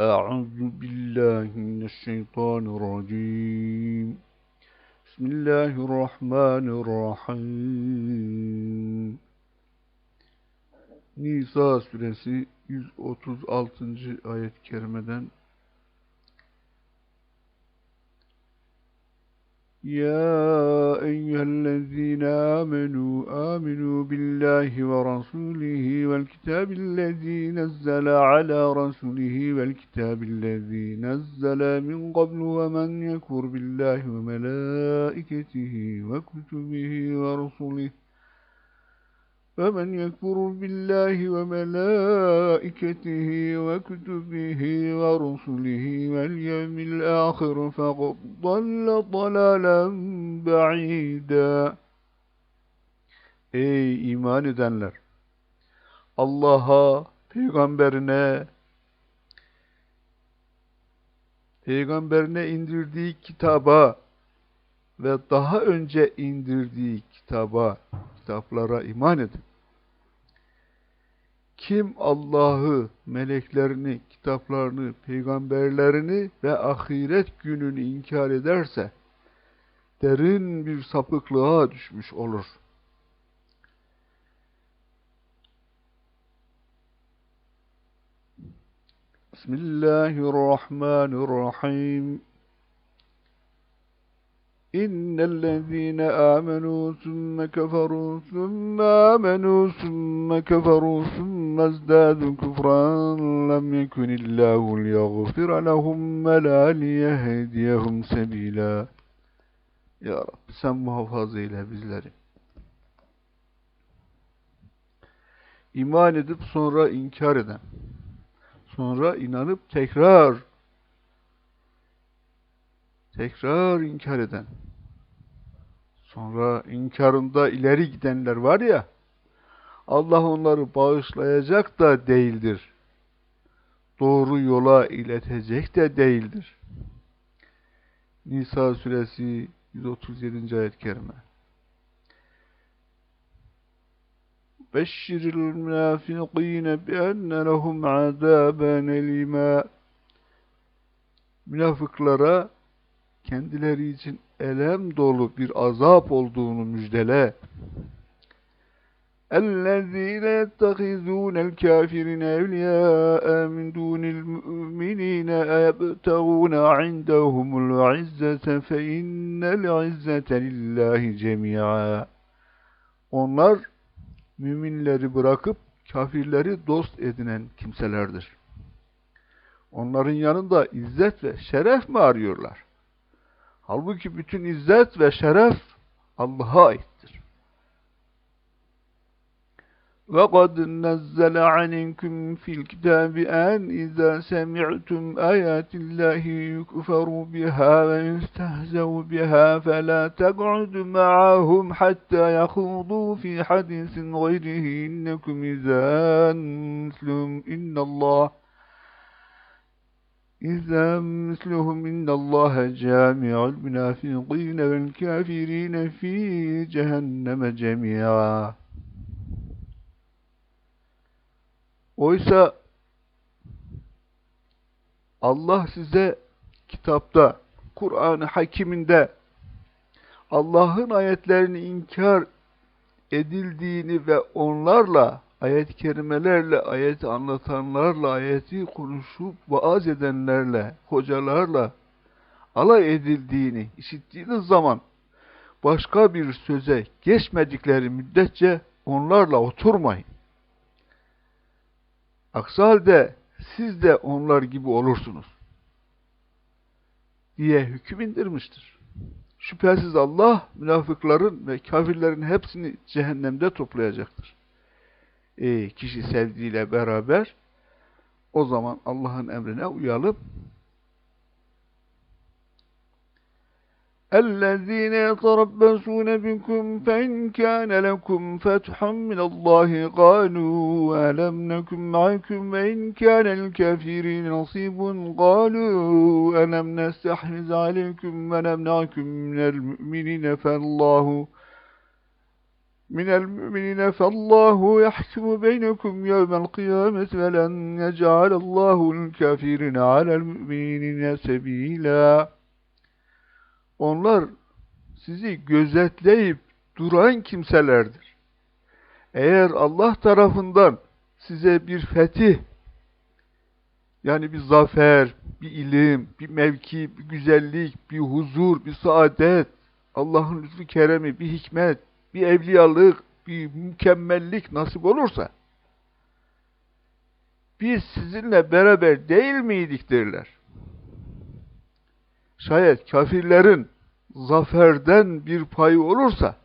أعوذ بالله من الشيطان الرجيم بسم الله الرحمن الرحيم Nisa suresi 136. ayet-i kerimeden يا أيها الذين آمنوا آمنوا بالله ورسوله والكتاب الذي نزل على رسوله والكتاب الذي نزل من قبل ومن يكفر بالله وملائكته وكتبه ورسله ومن يكفر بالله وملائكته وكتبه ورسله واليوم الآخر فقد ضل ضلالا بعيدا Ey iman edenler! Allah'a, peygamberine, peygamberine indirdiği kitaba ve daha önce indirdiği kitaba, kitaplara iman edin. Kim Allah'ı, meleklerini, kitaplarını, peygamberlerini ve ahiret gününü inkar ederse, derin bir sapıklığa düşmüş olur. Bismillahirrahmanirrahim. إن الذين آمنوا ثم كفروا ثم آمنوا ثم كفروا ثم ازدادوا كفرا لم يكن الله ليغفر لهم ولا ليهديهم سبيلا Ya Rabbi sen muhafaza eyle bizleri. İman edip sonra inkar eden, sonra inanıp tekrar tekrar inkar eden, sonra inkarında ileri gidenler var ya, Allah onları bağışlayacak da değildir. Doğru yola iletecek de değildir. Nisa suresi 137. ayet-i kerime. Beşşiril münafıkîne bi'enne lehum azâben elîmâ Münafıklara kendileri için elem dolu bir azap olduğunu müjdele. اَلَّذ۪ينَ يَتَّخِذُونَ الْكَافِرِينَ اَوْلِيَاءَ مِنْ دُونِ الْمُؤْمِنِينَ اَيَبْتَغُونَ عِنْدَهُمُ الْعِزَّةَ فَاِنَّ الْعِزَّةَ لِلّٰهِ جَمِيعًا Onlar müminleri bırakıp kafirleri dost edinen kimselerdir. Onların yanında izzet ve şeref mi arıyorlar? Halbuki bütün izzet ve şeref Allah'a aittir. وَقَدْ نَزَّلَ عَلَيْكُمْ فِي الْكِتَابِ أَنْ إِذَا سَمِعْتُمْ آيَاتِ اللَّهِ يُكْفَرُ بِهَا وَيُسْتَهْزَوْ بِهَا فَلَا تَقْعُدْ مَعَهُمْ حَتَّى يَخُوضُوا فِي حَدِيثٍ غَيْرِهِ إِنَّكُمْ إِذًا مِثْلُهُمْ إِنَّ اللَّهَ إذا مثلهم إن الله جامع المنافقين والكافرين في جهنم جميعا Oysa Allah size kitapta, Kur'an-ı Hakiminde Allah'ın ayetlerini inkar edildiğini ve onlarla ayet-i kerimelerle, ayeti anlatanlarla, ayeti konuşup vaaz edenlerle, hocalarla alay edildiğini işittiğiniz zaman başka bir söze geçmedikleri müddetçe onlarla oturmayın. Aksi halde siz de onlar gibi olursunuz diye hüküm indirmiştir. Şüphesiz Allah münafıkların ve kafirlerin hepsini cehennemde toplayacaktır e, kişi sevdiğiyle beraber o zaman Allah'ın emrine uyalım. اَلَّذ۪ينَ يَتَرَبَّسُونَ بِكُمْ فَاِنْ كَانَ لَكُمْ فَتْحٌ مِنَ اللّٰهِ قَالُوا أَلَمْ نَكُمْ مَعَكُمْ وَاِنْ كَانَ الْكَافِرِينَ نَصِيبٌ قَالُوا أَلَمْ نَسْتَحْرِزْ عَلَيْكُمْ وَنَمْنَعْكُمْ مِنَ الْمُؤْمِنِينَ فَاللّٰهُ من المؤمنين فالله يحكم بينكم يوم القيامة ولن يجعل الله الكافرين على المؤمنين سبيلا Onlar sizi gözetleyip duran kimselerdir. Eğer Allah tarafından size bir fetih, yani bir zafer, bir ilim, bir mevki, bir güzellik, bir huzur, bir saadet, Allah'ın lütfu keremi, bir hikmet, bir evliyalık, bir mükemmellik nasip olursa, biz sizinle beraber değil miydik derler. Şayet kafirlerin zaferden bir payı olursa,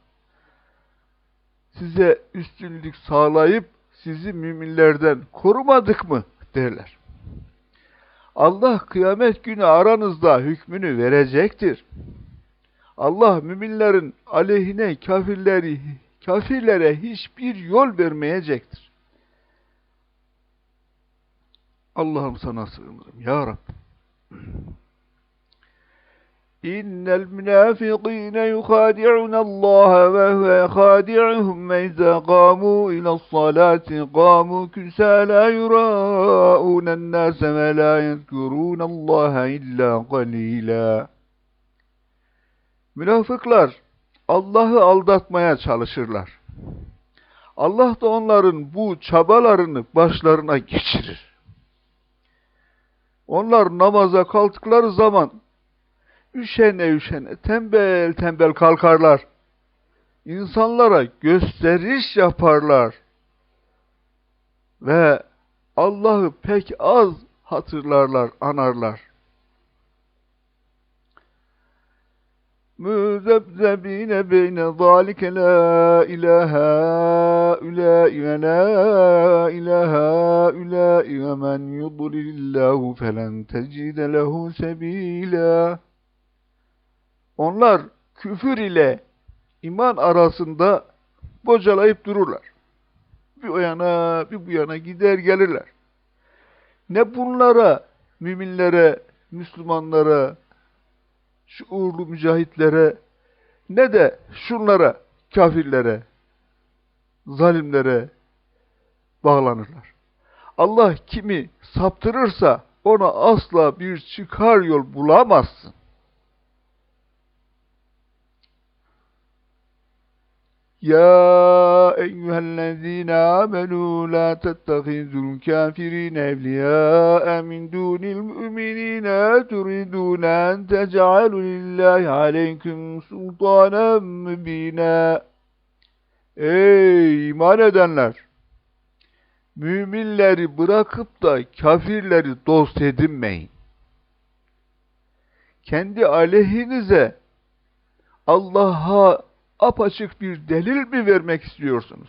size üstünlük sağlayıp sizi müminlerden korumadık mı derler. Allah kıyamet günü aranızda hükmünü verecektir. Allah müminlerin aleyhine kafirleri, kafirlere hiçbir yol vermeyecektir. Allah'ım sana sığınırım ya Rab. İnnel münafıkîne yukhâdi'un Allah ve huve khâdi'uhum ve izâ qâmû ila's-salâti qâmû küsâlâ yurâ'ûnen nâse ve lâ yezkurûn Allah illâ qalîlâ. Münafıklar Allah'ı aldatmaya çalışırlar. Allah da onların bu çabalarını başlarına geçirir. Onlar namaza kalktıkları zaman üşene üşene, tembel tembel kalkarlar. İnsanlara gösteriş yaparlar. Ve Allah'ı pek az hatırlarlar, anarlar. مذبذبين بين ذلك لا إله هؤلاء ولا إله هؤلاء ومن يضلل الله فلن تجد له سبيلا Onlar küfür ile iman arasında bocalayıp dururlar. Bir o yana bir bu yana gider gelirler. Ne bunlara, müminlere, Müslümanlara, şuurlu mücahitlere ne de şunlara, kafirlere, zalimlere bağlanırlar. Allah kimi saptırırsa ona asla bir çıkar yol bulamazsın. يا أيها الذين آمنوا لا تتخذوا الكافرين أولياء من دون المؤمنين تريدون أن تجعلوا لله عليكم سلطانا mübina. Ey iman edenler! Müminleri bırakıp da kafirleri dost edinmeyin. Kendi aleyhinize Allah'a apaçık bir delil mi vermek istiyorsunuz?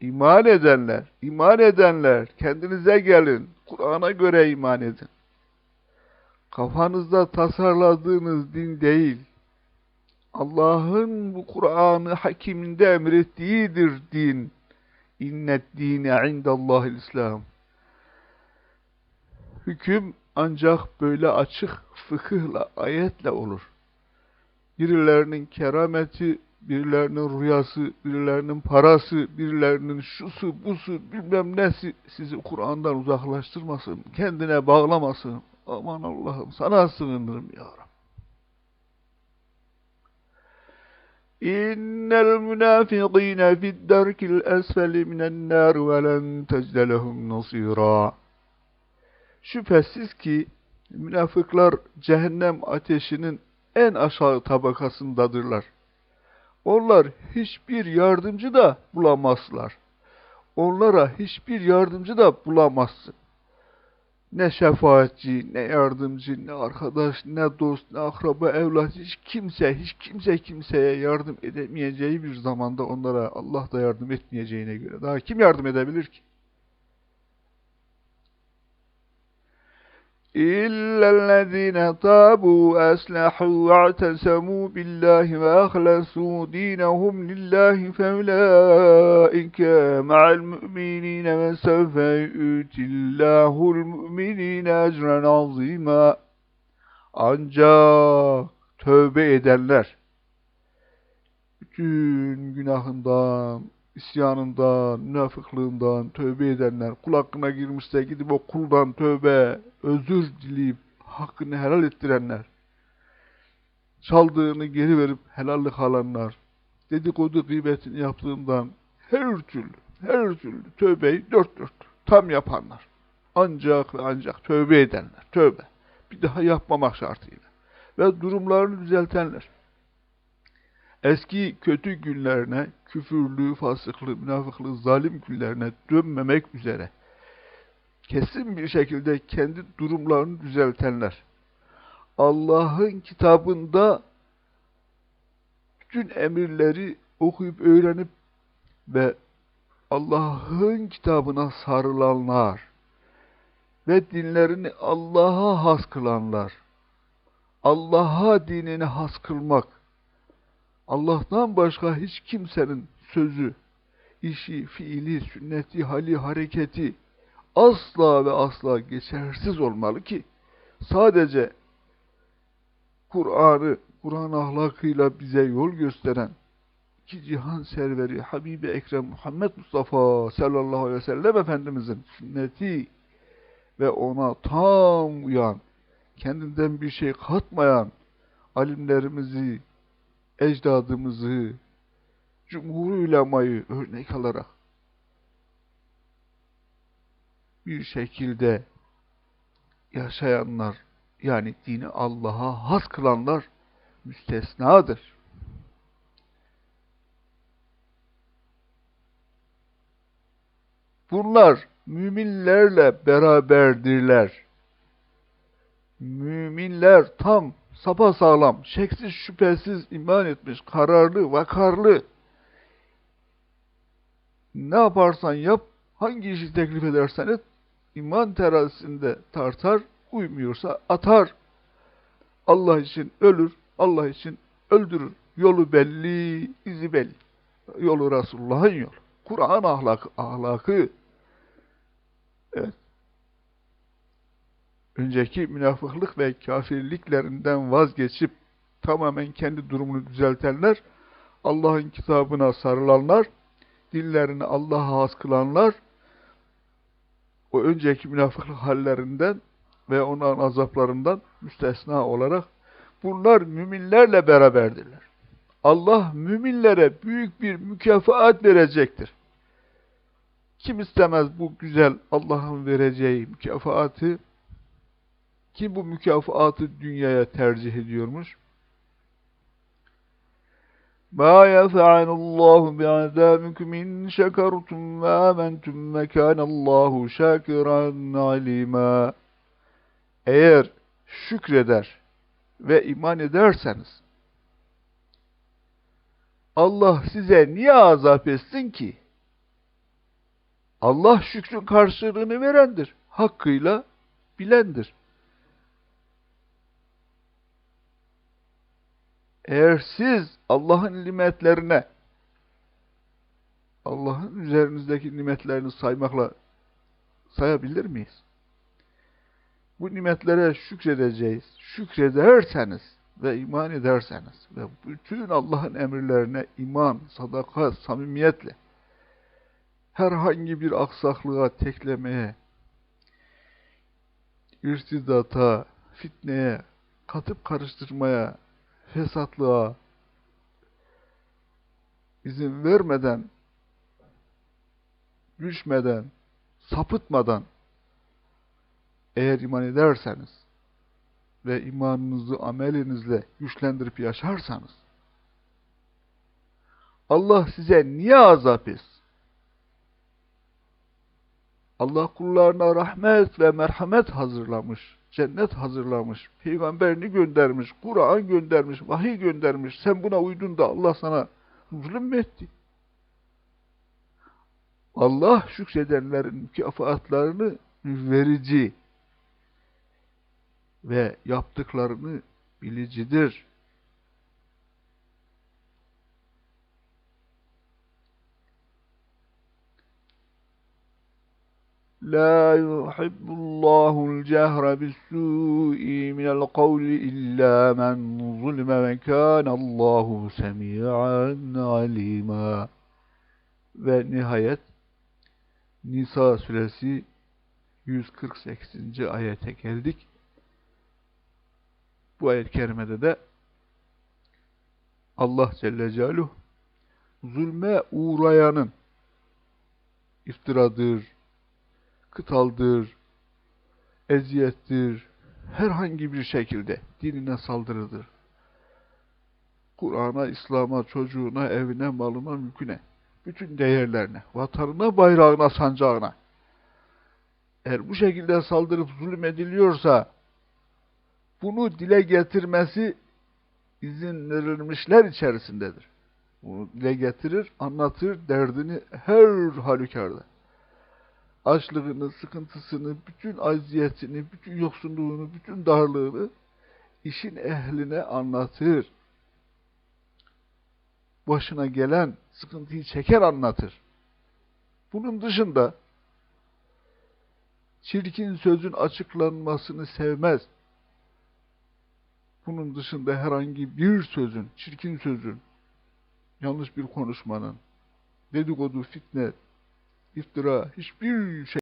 İman edenler, iman edenler, kendinize gelin, Kur'an'a göre iman edin. Kafanızda tasarladığınız din değil, Allah'ın bu Kur'an'ı hakiminde emrettiğidir din. İnnet dine indallahil İslam. Hüküm ancak böyle açık fıkıhla, ayetle olur. Birilerinin kerameti, birilerinin rüyası, birilerinin parası, birilerinin şusu, busu, bilmem nesi sizi Kur'an'dan uzaklaştırmasın, kendine bağlamasın. Aman Allah'ım sana sığınırım ya Rabbi. İnnel münafıkîne fid-derkil esfeli minen-nâr ve len tecde lehum nasîrâ. Şüphesiz ki münafıklar cehennem ateşinin en aşağı tabakasındadırlar. Onlar hiçbir yardımcı da bulamazlar. Onlara hiçbir yardımcı da bulamazsın. Ne şefaatçi, ne yardımcı, ne arkadaş, ne dost, ne akraba, evlat, hiç kimse, hiç kimse kimseye yardım edemeyeceği bir zamanda onlara Allah da yardım etmeyeceğine göre daha kim yardım edebilir ki? إلا الذين تابوا وأصلحوا واعتصموا بالله وأخلصوا دينهم لله فأولئك مع المؤمنين وسوف يؤتي الله المؤمنين أجرا عظيما Ancak tövbe edenler, bütün günahından, isyanından, münafıklığından tövbe edenler, kul hakkına girmişse gidip o kuldan tövbe, özür dileyip hakkını helal ettirenler, çaldığını geri verip helallik alanlar, dedikodu gıybetini yaptığından her türlü, her türlü tövbeyi dört dört tam yapanlar. Ancak ve ancak tövbe edenler, tövbe. Bir daha yapmamak şartıyla. Ve durumlarını düzeltenler. Eski kötü günlerine, küfürlü, fasıklı, münafıklı, zalim günlerine dönmemek üzere kesin bir şekilde kendi durumlarını düzeltenler. Allah'ın kitabında bütün emirleri okuyup öğrenip ve Allah'ın kitabına sarılanlar ve dinlerini Allah'a has kılanlar, Allah'a dinini has kılmak, Allah'tan başka hiç kimsenin sözü, işi, fiili, sünneti, hali, hareketi asla ve asla geçersiz olmalı ki sadece Kur'an'ı, Kur'an ahlakıyla bize yol gösteren iki cihan serveri Habibi Ekrem Muhammed Mustafa sallallahu aleyhi ve sellem Efendimizin sünneti ve ona tam uyan, kendinden bir şey katmayan alimlerimizi, ecdadımızı, cumhur ulemayı örnek alarak bir şekilde yaşayanlar, yani dini Allah'a has kılanlar müstesnadır. Bunlar müminlerle beraberdirler. Müminler tam sapasağlam, şeksiz şüphesiz iman etmiş, kararlı, vakarlı. Ne yaparsan yap, hangi işi teklif edersen et, iman terazisinde tartar, uymuyorsa atar. Allah için ölür, Allah için öldürür. Yolu belli, izi belli. Yolu Resulullah'ın yolu. Kur'an ahlakı, ahlakı. Evet. Önceki münafıklık ve kafirliklerinden vazgeçip tamamen kendi durumunu düzeltenler, Allah'ın kitabına sarılanlar, dillerini Allah'a has kılanlar, o önceki münafıklık hallerinden ve onların azaplarından müstesna olarak bunlar müminlerle beraberdirler. Allah müminlere büyük bir mükafat verecektir. Kim istemez bu güzel Allah'ın vereceği mükafatı? Kim bu mükafatı dünyaya tercih ediyormuş? مَا يَفْعَلُ اللّٰهُ بِعَذَابِكُمْ اِنْ شَكَرْتُمْ وَآمَنْتُمْ وَكَانَ اللّٰهُ شَاكِرًا عَلِيمًا Eğer şükreder ve iman ederseniz, Allah size niye azap etsin ki? Allah şükrün karşılığını verendir. Hakkıyla bilendir. Eğer siz Allah'ın nimetlerine, Allah'ın üzerinizdeki nimetlerini saymakla sayabilir miyiz? Bu nimetlere şükredeceğiz. Şükrederseniz ve iman ederseniz ve bütün Allah'ın emirlerine iman, sadaka, samimiyetle herhangi bir aksaklığa, teklemeye, irtidata, fitneye, katıp karıştırmaya, fesatlığa izin vermeden, düşmeden, sapıtmadan eğer iman ederseniz ve imanınızı amelinizle güçlendirip yaşarsanız Allah size niye azap etsin? Allah kullarına rahmet ve merhamet hazırlamış, cennet hazırlamış, peygamberini göndermiş, Kur'an göndermiş, vahiy göndermiş. Sen buna uydun da Allah sana zulüm mü etti? Allah şükredenlerin mükafatlarını verici ve yaptıklarını bilicidir. لا يحب الله الجهر بالسوء من القول إلا من ظلم وكان الله سميعا عليما Ve nihayet Nisa suresi 148. ayete geldik. Bu ayet-i kerimede de Allah Celle Celaluhu zulme uğrayanın iftiradır, kıtaldır, eziyettir, herhangi bir şekilde dinine saldırıdır. Kur'an'a, İslam'a, çocuğuna, evine, malına, mülküne, bütün değerlerine, vatanına, bayrağına, sancağına. Eğer bu şekilde saldırıp zulmediliyorsa, bunu dile getirmesi izin verilmişler içerisindedir. Bunu dile getirir, anlatır derdini her halükarda. Açlığını, sıkıntısını, bütün aziyetini, bütün yoksunluğunu, bütün darlığını işin ehline anlatır. Başına gelen sıkıntıyı çeker anlatır. Bunun dışında çirkin sözün açıklanmasını sevmez. Bunun dışında herhangi bir sözün, çirkin sözün, yanlış bir konuşmanın, dedikodu, fitne, iftira, hiçbir şey